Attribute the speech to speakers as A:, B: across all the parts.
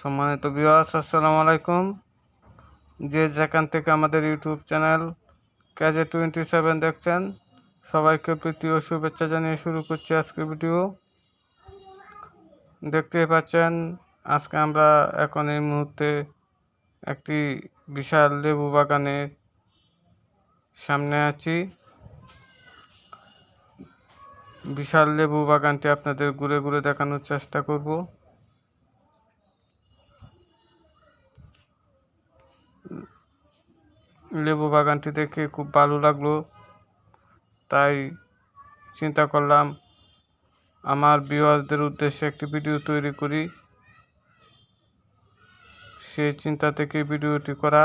A: সম্মানিত বিওয়াস আসসালামু আলাইকুম। যে যেখান থেকে আমাদের ইউটিউব চ্যানেল ক্যাজে টোয়েন্টি সেভেন দেখছেন, সবাইকে প্রীতি ও শুভেচ্ছা জানিয়ে শুরু করছি আজকের ভিডিও দেখতেই পাচ্ছেন, আজকে আমরা এখন এই মুহূর্তে একটি বিশাল লেবু বাগানের সামনে আছি। বিশাল লেবু বাগানটি আপনাদের ঘুরে ঘুরে দেখানোর চেষ্টা করব। লেবু বাগানটি দেখে খুব ভালো লাগল। তাই চিন্তা করলাম, আমার বিওয়াসদের উদ্দেশ্যে একটি ভিডিও তৈরি করি। সেই চিন্তা থেকে ভিডিওটি করা।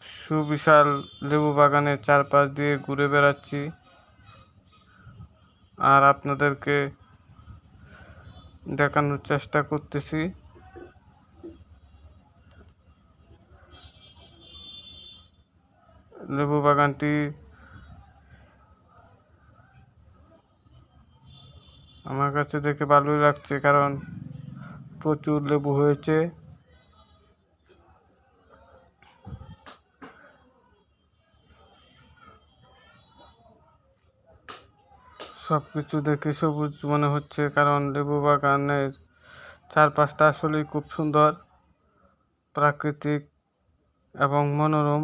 A: সুবিশাল লেবু বাগানের চারপাশ দিয়ে ঘুরে বেড়াচ্ছি। আর আপনাদেরকে দেখানোর চেষ্টা করতেছি। লেবু বাগানটি আমার কাছে দেখে ভালোই লাগছে, কারণ প্রচুর লেবু হয়েছে। সব কিছু দেখে সবুজ মনে হচ্ছে, কারণ লেবু বাগানের চারপাশটা আসলেই খুব সুন্দর, প্রাকৃতিক এবং মনোরম।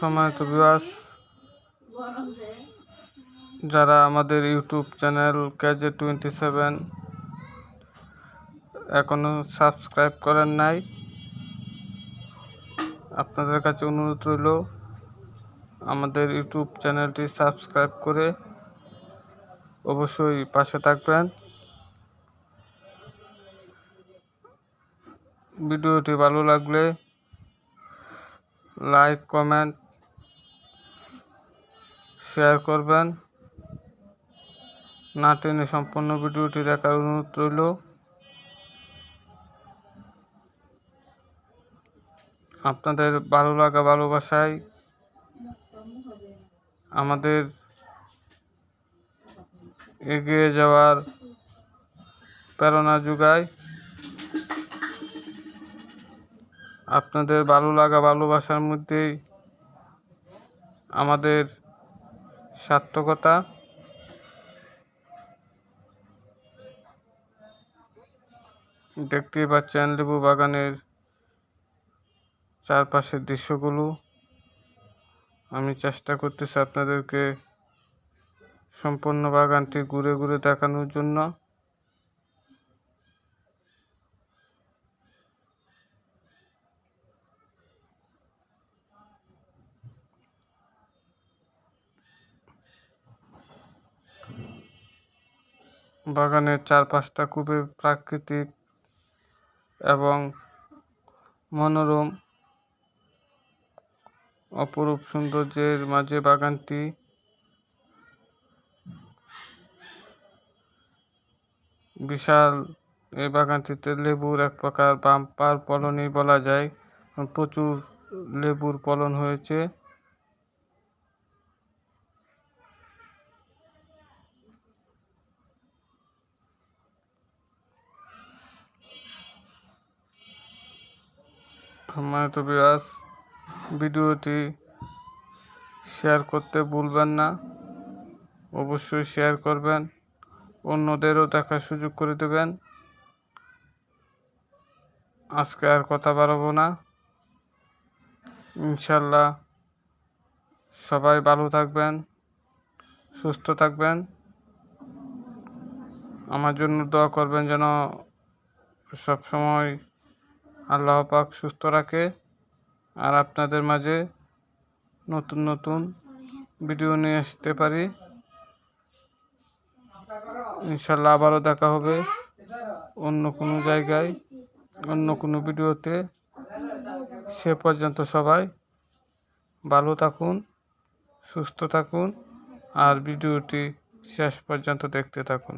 A: সময়ত বিবাস যারা আমাদের ইউটিউব চ্যানেল ক্যাজে টোয়েন্টি সেভেন এখনও সাবস্ক্রাইব করেন নাই, আপনাদের কাছে অনুরোধ রইল আমাদের ইউটিউব চ্যানেলটি সাবস্ক্রাইব করে অবশ্যই পাশে থাকবেন। ভিডিওটি ভালো লাগলে লাইক, কমেন্ট শেয়ার করবেন। না টেনে সম্পূর্ণ ভিডিওটি দেখার অনুরোধ রইল। আপনাদের ভালো লাগা, ভালোবাসায় আমাদের এগিয়ে যাওয়ার প্রেরণা যোগায় আপনাদের ভালো লাগা, ভালোবাসার মধ্যেই আমাদের সার্থকতা। দেখতেই পাচ্ছেন লেবু বাগানের চারপাশের দৃশ্যগুলো। আমি চেষ্টা করতেছি আপনাদেরকে সম্পূর্ণ বাগানটি ঘুরে ঘুরে দেখানোর জন্য। বাগানের চারপাশটা খুবই প্রাকৃতিক এবং মনোরম। অপরূপ সৌন্দর্যের মাঝে বাগানটি বিশাল। এই বাগানটিতে লেবুর এক প্রকার বাম্পার ফলনই বলা যায়। প্রচুর লেবুর ফলন হয়েছে। সম্মানিত বিয়াস ভিডিওটি শেয়ার করতে ভুলবেন না। অবশ্যই শেয়ার করবেন। অন্যদেরও দেখার সুযোগ করে দেবেন। আজকে আর কথা বাড়াবো না। ইনশাল্লাহ সবাই ভালো থাকবেন, সুস্থ থাকবেন। আমার জন্য দোয়া করবেন যেন সবসময় আল্লাহ পাক সুস্থ রাখে। আর আপনাদের মাঝে নতুন নতুন ভিডিও নিয়ে আসতে পারি। ইনশাল্লাহ আবারও দেখা হবে অন্য কোনো জায়গায়, অন্য কোনো ভিডিওতে। সে পর্যন্ত সবাই ভালো থাকুন, সুস্থ থাকুন, আর ভিডিওটি শেষ পর্যন্ত দেখতে থাকুন।